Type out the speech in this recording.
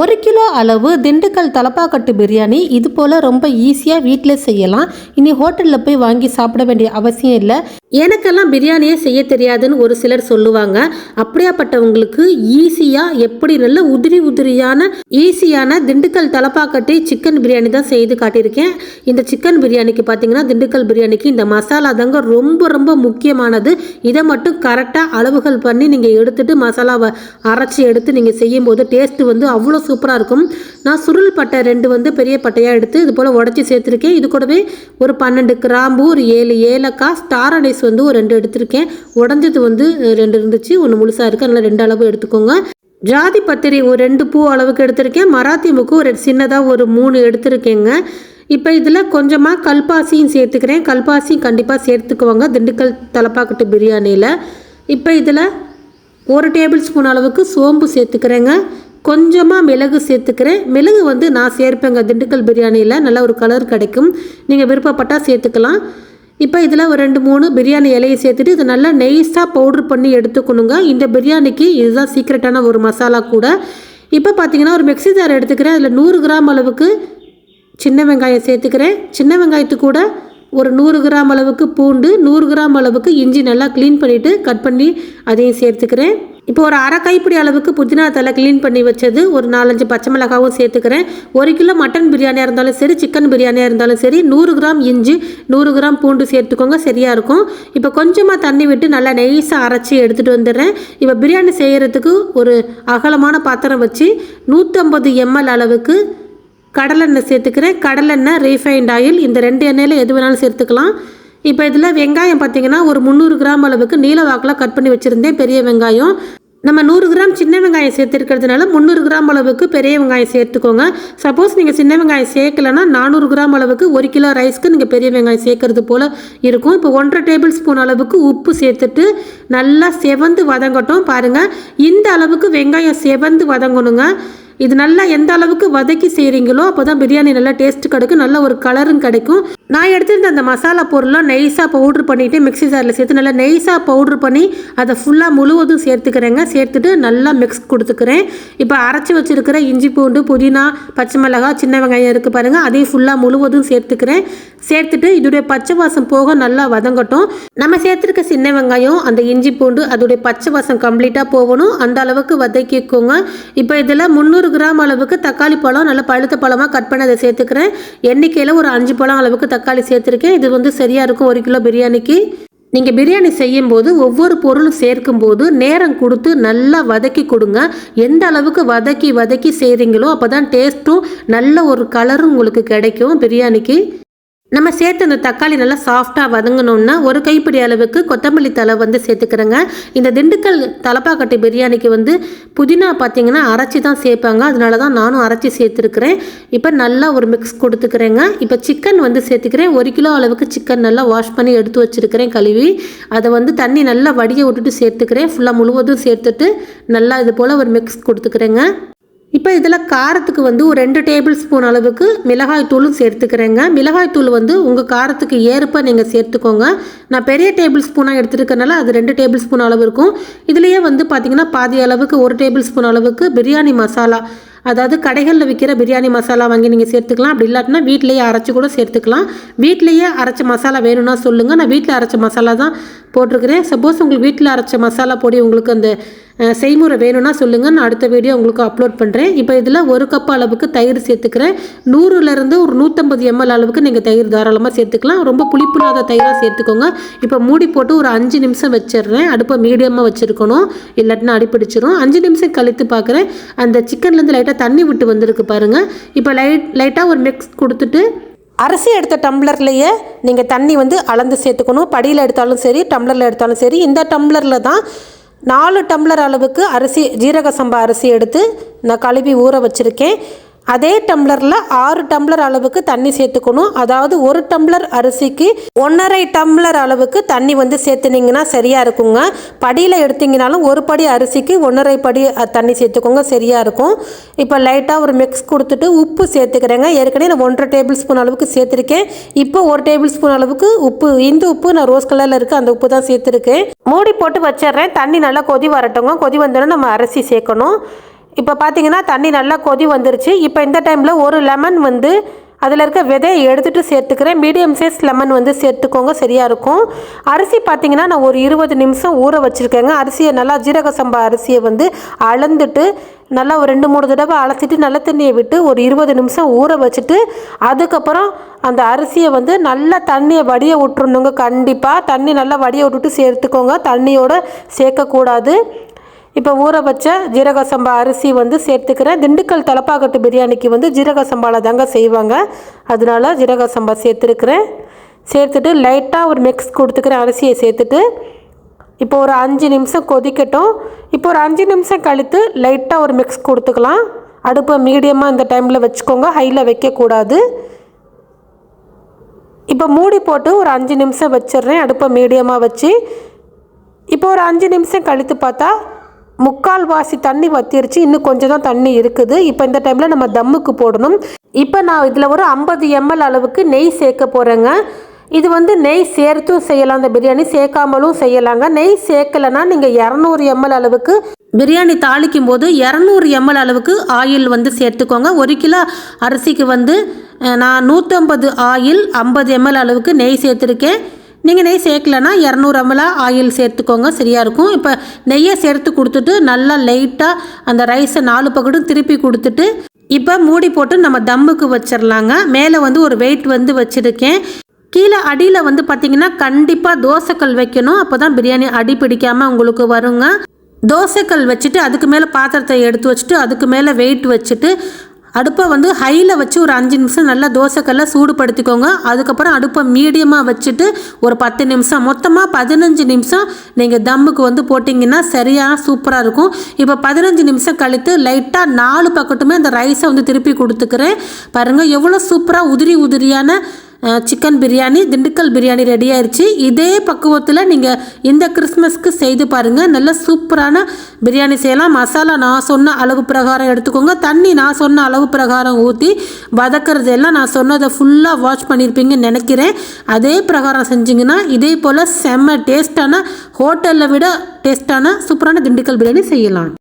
ஒரு கிலோ அளவு திண்டுக்கல் தலப்பாக்கட்டு பிரியாணி. இது போல் ரொம்ப ஈஸியாக வீட்டில் செய்யலாம். இனி ஹோட்டலில் போய் வாங்கி சாப்பிட வேண்டிய அவசியம் இல்லை. எனக்கெல்லாம் பிரியாணியே செய்ய தெரியாதுன்னு ஒரு சிலர் சொல்லுவாங்க. அப்படியாப்பட்டவங்களுக்கு ஈஸியாக எப்படி நல்ல உதிரி உதிரியான ஈஸியான திண்டுக்கல் தலப்பாக்கட்டி சிக்கன் பிரியாணி தான் செய்து காட்டியிருக்கேன். இந்த சிக்கன் பிரியாணிக்கு பார்த்தீங்கன்னா திண்டுக்கல் பிரியாணிக்கு இந்த மசாலா தாங்க ரொம்ப ரொம்ப முக்கியமானது. இதை மட்டும் கரெக்டாக அளவுகள் பண்ணி நீங்கள் எடுத்துட்டு மசாலாவை அரைச்சி எடுத்து நீங்கள் செய்யும்போது டேஸ்ட்டு வந்து அவ்வளோ சூப்பராக இருக்கும். நான் சுருள் பட்டை ரெண்டு வந்து பெரிய பட்டையாக எடுத்து இது போல் உடச்சி சேர்த்துருக்கேன். இது கூடவே ஒரு பன்னெண்டு கிராம்பு ஒரு ஏழு ஏலக்காய் ஸ்டார் அனைஸ் வந்து ஒரு ரெண்டு எடுத்திருக்கேன். உடஞ்சது வந்து ரெண்டு இருந்துச்சு. ஒன்று முழுசாக இருக்குது அதனால் ரெண்டு அளவு எடுத்துக்கோங்க. ஜாதி பத்திரி ஒரு ரெண்டு பூ அளவுக்கு எடுத்திருக்கேன். மராத்தி முக்கு ஒரு சின்னதாக ஒரு மூணு எடுத்திருக்கேங்க. இப்போ இதில் கொஞ்சமாக கல்பாசியும் சேர்த்துக்கிறேன். கல்பாசியும் கண்டிப்பாக சேர்த்துக்குவாங்க. திண்டுக்கல் தலப்பாக்கட்டு பிரியாணியில். இப்போ இதில் ஒரு டேபிள் ஸ்பூன் அளவுக்கு சோம்பு சேர்த்துக்கிறேங்க. கொஞ்சமாக மிளகு சேர்த்துக்கிறேன். மிளகு வந்து நான் சேர்ப்பேங்க. திண்டுக்கல் பிரியாணியில். நல்ல ஒரு கலர் கிடைக்கும். நீங்கள் விருப்பப்பட்டால் சேர்த்துக்கலாம். இப்போ இதில் ஒரு ரெண்டு மூணு பிரியாணி இலையை சேர்த்துட்டு இது நல்லா நெய்ஸாக பவுட்ரு பண்ணி எடுத்துக்கணுங்க. இந்த பிரியாணிக்கு இதுதான் சீக்ரெட்டான ஒரு மசாலா கூட. இப்போ பார்த்தீங்கன்னா ஒரு மிக்ஸி ஜார் எடுத்துக்கிறேன். அதில் நூறு கிராம் அளவுக்கு சின்ன வெங்காயம் சேர்த்துக்கிறேன். சின்ன வெங்காயத்து கூட ஒரு நூறு கிராம் அளவுக்கு பூண்டு நூறு கிராம் அளவுக்கு இஞ்சி நல்லா க்ளீன் பண்ணிவிட்டு கட் பண்ணி அதையும் சேர்த்துக்கிறேன். இப்போ ஒரு அரை கைப்பிடி அளவுக்கு புதினா தலை க்ளீன் பண்ணி வச்சது ஒரு நாலஞ்சு பச்சை மிளகாவும் சேர்த்துக்கிறேன். ஒரு கிலோ மட்டன் பிரியாணியாக இருந்தாலும் சரி சிக்கன் பிரியாணியாக இருந்தாலும் சரி நூறு கிராம் இஞ்சி நூறு கிராம் பூண்டு சேர்த்துக்கோங்க சரியாக இருக்கும். இப்போ கொஞ்சமாக தண்ணி விட்டு நல்லா நெய்ஸாக அரைச்சி எடுத்துகிட்டு வந்துடுறேன். இப்போ பிரியாணி செய்கிறதுக்கு ஒரு அகலமான பாத்திரம் வச்சு நூற்றம்பது எம்எல் அளவுக்கு கடலெண்ணெய் சேர்த்துக்கிறேன். கடலெண்ணெய் ரீஃபைண்ட் ஆயில். இந்த ரெண்டு எண்ணெயில் எது வேணாலும் சேர்த்துக்கலாம். இப்போ இதில் வெங்காயம் பார்த்தீங்கன்னா ஒரு முந்நூறு கிராம் அளவுக்கு நீல வாக்கில் கட் பண்ணி வச்சுருந்தேன். பெரிய வெங்காயம். நம்ம நூறு கிராம் சின்ன வெங்காயம் சேர்த்துருக்கிறதுனால முந்நூறு கிராம் அளவுக்கு பெரிய வெங்காயம் சேர்த்துக்கோங்க. சப்போஸ் நீங்கள் சின்ன வெங்காயம் சேர்க்கலைன்னா நானூறு கிராம் அளவுக்கு ஒரு கிலோ ரைஸ்க்கு நீங்கள் பெரிய வெங்காயம் சேர்க்கறது போல் இருக்கும். இப்போ ஒன்றரை டேபிள் ஸ்பூன் அளவுக்கு உப்பு சேர்த்துட்டு நல்லா செவந்து வதங்கட்டும். பாருங்கள் இந்த அளவுக்கு வெங்காயம் செவந்து வதங்கணுங்க. இது நல்லா எந்த அளவுக்கு வதக்கி செய்கிறீங்களோ அப்போ தான் பிரியாணி நல்லா டேஸ்ட் கிடைக்கும். நல்ல ஒரு கலரும் கிடைக்கும். நான் எடுத்திருந்த அந்த மசாலா பொருள்லாம் நெய்ஸாக பவுட்ரு பண்ணிவிட்டு மிக்ஸி ஜாரில் சேர்த்து நல்லா நெய்ஸாக பவுட்ரு பண்ணி அதை ஃபுல்லாக முழுவதும் சேர்த்துக்கிறேங்க. சேர்த்துட்டு நல்லா மிக்ஸ் கொடுத்துக்கிறேன். இப்போ அரைச்சி வச்சுருக்கிற இஞ்சி பூண்டு புதினா பச்சை மிளகாய் சின்ன வெங்காயம் இருக்குது பாருங்கள் அதையும் ஃபுல்லாக முழுவதும் சேர்த்துக்கிறேன். சேர்த்துட்டு இதோடைய பச்சை வாசம் போக நல்லா வதங்கட்டும். நம்ம சேர்த்துருக்க சின்ன வெங்காயம் அந்த இஞ்சி பூண்டு அதோடைய பச்சை வாசம் கம்ப்ளீட்டாக போகணும். அந்த அளவுக்கு வதக்கிக்கோங்க. இப்போ இதில் முந்நூறு கிராம் அளவுக்கு தக்காளி பழம் நல்லா பழுத்த பழமாக கட் பண்ணி அதை சேர்த்துக்கிறேன். எண்ணிக்கையில் ஒரு அஞ்சு பழம் அளவுக்கு தக்காளி சேர்த்துருக்கேன். இது வந்து சரியாக இருக்கும். ஒரு கிலோ பிரியாணிக்கு. நீங்கள் பிரியாணி செய்யும்போது ஒவ்வொரு பொருளும் சேர்க்கும்போது நேரம் கொடுத்து நல்லா வதக்கி கொடுங்க. எந்த அளவுக்கு வதக்கி வதக்கி செய்கிறீங்களோ அப்போ தான் டேஸ்ட்டும் நல்ல ஒரு கலரும் உங்களுக்கு கிடைக்கும் பிரியாணிக்கு. நம்ம சேர்த்து அந்த தக்காளி நல்லா சாஃப்டாக வதங்கணும்னா ஒரு கைப்பிடி அளவுக்கு கொத்தமல்லி தலை வந்து சேர்த்துக்கிறேங்க. இந்த திண்டுக்கல் தலப்பாக்கட்டு பிரியாணிக்கு வந்து புதினா பார்த்தீங்கன்னா அரைச்சி தான் சேர்ப்பாங்க. அதனால தான் நானும் அரைச்சி சேர்த்துருக்கிறேன். இப்போ நல்லா ஒரு மிக்ஸ் கொடுத்துக்கிறேங்க. இப்போ சிக்கன் வந்து சேர்த்துக்கிறேன். ஒரு கிலோ அளவுக்கு சிக்கன் நல்லா வாஷ் பண்ணி எடுத்து வச்சுருக்கிறேன் கழுவி. அதை வந்து தண்ணி நல்லா வடிய விட்டுட்டு சேர்த்துக்கிறேன். ஃபுல்லாக முழுவதும் சேர்த்துட்டு நல்லா இது போல் ஒரு மிக்ஸ் கொடுத்துக்கிறேங்க. இப்போ இதில் காரத்துக்கு வந்து ஒரு ரெண்டு டேபிள் ஸ்பூன் அளவுக்கு மிளகாய் தூளும் சேர்த்துக்கிறேங்க. மிளகாய் தூள் வந்து உங்கள் காரத்துக்கு ஏற்ப நீங்கள் சேர்த்துக்கோங்க. நான் பெரிய டேபிள் ஸ்பூனாக எடுத்துருக்கனால அது ரெண்டு டேபிள் ஸ்பூன் அளவு இருக்கும். இதுலேயே வந்து பார்த்திங்கன்னா பாதி அளவுக்கு ஒரு டேபிள் ஸ்பூன் அளவுக்கு பிரியாணி மசாலா அதாவது கடைகளில் விற்கிற பிரியாணி மசாலா வாங்கி நீங்கள் சேர்த்துக்கலாம். அப்படி இல்லாட்டினா வீட்டிலேயே அரைச்சி கூட சேர்த்துக்கலாம். வீட்டிலேயே அரைச்ச மசாலா வேணும்னா சொல்லுங்கள் நான் வீட்டில் அரைச்ச மசாலா தான் போட்டிருக்கிறேன். சப்போஸ் உங்களுக்கு வீட்டில் அரைச்ச மசாலா பொடி உங்களுக்கு அந்த செய்முறை வேணும்னா சொல்லுங்கள் நான் அடுத்த வீடியோ உங்களுக்கு அப்லோட் பண்ணுறேன் இப்போ இதில் ஒரு கப் அளவுக்கு தயிர் சேர்த்துக்கிறேன். நூறுலேருந்து ஒரு நூற்றம்பது எம்எல் அளவுக்கு நீங்கள் தயிர் தாராளமாக சேர்த்துக்கலாம். ரொம்ப புளிப்பில்லாத தயிராக சேர்த்துக்கோங்க. இப்போ மூடி போட்டு ஒரு அஞ்சு நிமிஷம் வச்சிடுறேன். அடுப்பை மீடியமாக வச்சுருக்கணும். இல்லாட்டினா அடிப்பிடிச்சிரும். அஞ்சு நிமிஷம் கழித்து பார்க்குறேன் அந்த சிக்கன்லேருந்து லைட்டாக தண்ணி விட்டு வந்திருக்கு பாருங்கள் இப்போ லைட் லைட்டாக ஒரு மிக்ஸ் கொடுத்துட்டு அரிசி எடுத்த டம்ளர்லேயே நீங்கள் தண்ணி வந்து அளந்து சேர்த்துக்கணும். படியில் எடுத்தாலும் சரி டம்ளரில் எடுத்தாலும் சரி இந்த டம்ளரில் தான் நாலு டம்ளர் அளவுக்கு அரிசி ஜீரக சம்பா அரிசி எடுத்து நான் கழுவி ஊற வச்சுருக்கேன். அதே டம்ளரில் ஆறு டம்ளர் அளவுக்கு தண்ணி சேர்த்துக்கணும். அதாவது ஒரு டம்ளர் அரிசிக்கு ஒன்றரை டம்ளர் அளவுக்கு தண்ணி வந்து சேர்த்துனீங்கன்னா சரியாக இருக்குங்க. படியில் எடுத்தீங்கனாலும் ஒரு படி அரிசிக்கு ஒன்றரை படி தண்ணி சேர்த்துக்கோங்க சரியாக இருக்கும். இப்போ லைட்டாக ஒரு மிக்ஸ் கொடுத்துட்டு உப்பு சேர்த்துக்கிறேங்க. ஏற்கனவே நான் ஒன்றரை டேபிள் ஸ்பூன் அளவுக்கு சேர்த்துருக்கேன். இப்போ ஒரு டேபிள் ஸ்பூன் அளவுக்கு உப்பு இந்த உப்பு நான் ரோஸ் கலரில் இருக்குது அந்த உப்பு தான் சேர்த்துருக்கேன். மூடி போட்டு வச்சிடுறேன். தண்ணி நல்லா கொதி வரட்டுங்க. கொதி வந்தோடனே நம்ம அரிசி சேர்க்கணும். இப்போ பார்த்தீங்கன்னா தண்ணி நல்லா கொதி வந்துருச்சு. இப்போ இந்த டைமில் ஒரு லெமன் வந்து அதில் இருக்க விதையை எடுத்துகிட்டு சேர்த்துக்கிறேன். மீடியம் சைஸ் லெமன் வந்து சேர்த்துக்கோங்க சரியாக இருக்கும். அரிசி பார்த்தீங்கன்னா நான் ஒரு இருபது நிமிஷம் ஊற வச்சுருக்கேங்க. அரிசியை நல்லா ஜீரக சம்பா அரிசியை வந்து அளந்துட்டு நல்லா ஒரு ரெண்டு மூணு தடவை அலசிட்டு நல்ல தண்ணியை விட்டு ஒரு இருபது நிமிஷம் ஊற வச்சுட்டு அதுக்கப்புறம் அந்த அரிசியை வந்து நல்லா தண்ணியை வடிய விட்டுருணுங்க கண்டிப்பாக தண்ணி நல்லா வடிய விட்டுட்டு சேர்த்துக்கோங்க. தண்ணியோடு சேர்க்கக்கூடாது. இப்போ ஊற வச்ச ஜீரக சம்பா அரிசி வந்து சேர்த்துக்கிறேன். திண்டுக்கல் தலப்பாக்கட்டு பிரியாணிக்கு வந்து ஜீரக சம்பாவில் தாங்க செய்வாங்க. அதனால ஜீரக சம்பா சேர்த்துருக்குறேன். சேர்த்துட்டு லைட்டாக ஒரு மிக்ஸ் கொடுத்துக்கிறேன் அரிசியை சேர்த்துட்டு இப்போ ஒரு அஞ்சு நிமிஷம் கொதிக்கட்டும். இப்போ ஒரு அஞ்சு நிமிஷம் கழித்து லைட்டாக ஒரு மிக்ஸ் கொடுத்துக்கலாம். அடுப்பை மீடியமாக இந்த டைமில் வச்சுக்கோங்க. ஹையில் வைக்கக்கூடாது. இப்போ மூடி போட்டு ஒரு அஞ்சு நிமிஷம் வச்சிடுறேன். அடுப்பை மீடியமாக வச்சு. இப்போ ஒரு அஞ்சு நிமிஷம் கழித்து பார்த்தா முக்கால் வாசி தண்ணி வத்திருச்சு. இன்னும் கொஞ்சம் தான் தண்ணி இருக்குது. இப்போ இந்த டைமில் நம்ம தம்முக்கு போடணும். இப்போ நான் இதில் ஒரு ஐம்பது எம்எல் அளவுக்கு நெய் சேர்க்க போகிறேங்க இது வந்து நெய் சேர்த்தும் செய்யலாம். அந்த பிரியாணி சேர்க்காமலும் செய்யலாங்க. நெய் சேர்க்கலைன்னா நீங்கள் இரநூறு எம்எல் அளவுக்கு பிரியாணி தாளிக்கும் போது இரநூறு எம்எல் அளவுக்கு ஆயில் வந்து சேர்த்துக்கோங்க. ஒரு கிலோ அரிசிக்கு வந்து நான் நூற்றம்பது ஆயில் ஐம்பது எம்எல் அளவுக்கு நெய் சேர்த்துருக்கேன். நீங்கள் நெய் சேர்க்கலனா இரநூறு எம்எல் ஆயில் சேர்த்துக்கோங்க சரியாக இருக்கும். இப்போ நெய்யை சேர்த்து கொடுத்துட்டு நல்லா லைட்டாக அந்த ரைஸை நாலு பக்கட்டும் திருப்பி கொடுத்துட்டு இப்போ மூடி போட்டு நம்ம தம்முக்கு வச்சிடலாங்க மேலே வந்து ஒரு வெயிட் வந்து வச்சுருக்கேன். கீழே அடியில் வந்து பார்த்தீங்கன்னா கண்டிப்பாக தோசைக்கல் வைக்கணும். அப்போ தான் பிரியாணி அடி பிடிக்காமல் உங்களுக்கு வருங்க. தோசைக்கல் வச்சுட்டு அதுக்கு மேலே பாத்திரத்தை எடுத்து வச்சுட்டு அதுக்கு மேலே வெயிட் வச்சுட்டு அடுப்பை வந்து ஹையில் வச்சு ஒரு அஞ்சு நிமிஷம் நல்லா தோசைக்கல்ல சூடுபடுத்திக்கோங்க. அதுக்கப்புறம் அடுப்பை மீடியமாக வச்சுட்டு ஒரு பத்து நிமிஷம் மொத்தமாக பதினஞ்சு நிமிஷம் நீங்கள் தம்முக்கு வந்து போட்டிங்கன்னா சரியாக சூப்பராக இருக்கும். இப்போ பதினஞ்சு நிமிஷம் கழித்து லைட்டாக நாலு பக்கத்துமே அந்த ரைஸை வந்து திருப்பி கொடுத்துக்கிறேன். பாருங்கள் எவ்வளோ சூப்பராக உதிரி உதிரியான சிக்கன் பிரியாணி திண்டுக்கல் பிரியாணி ரெடி ஆயிருச்சு. இதே பக்குவத்தில் நீங்கள் இந்த கிறிஸ்மஸ்க்கு செய்து பாருங்கள் நல்ல சூப்பரான பிரியாணி செய்யலாம். மசாலா நான் சொன்ன அளவு பிரகாரம் எடுத்துக்கோங்க. தண்ணி நான் சொன்ன அளவு பிரகாரம் ஊற்றி வதக்கிறது எல்லாம் நான் சொன்னதை ஃபுல்லாக வாட்ச் பண்ணியிருப்பீங்கன்னு நினைக்கிறேன். அதே பிரகாரம் செஞ்சிங்கன்னா இதே போல் செம்ம டேஸ்ட்டான ஹோட்டலில் விட டேஸ்ட்டான சூப்பரான திண்டுக்கல் பிரியாணி செய்யலாம்.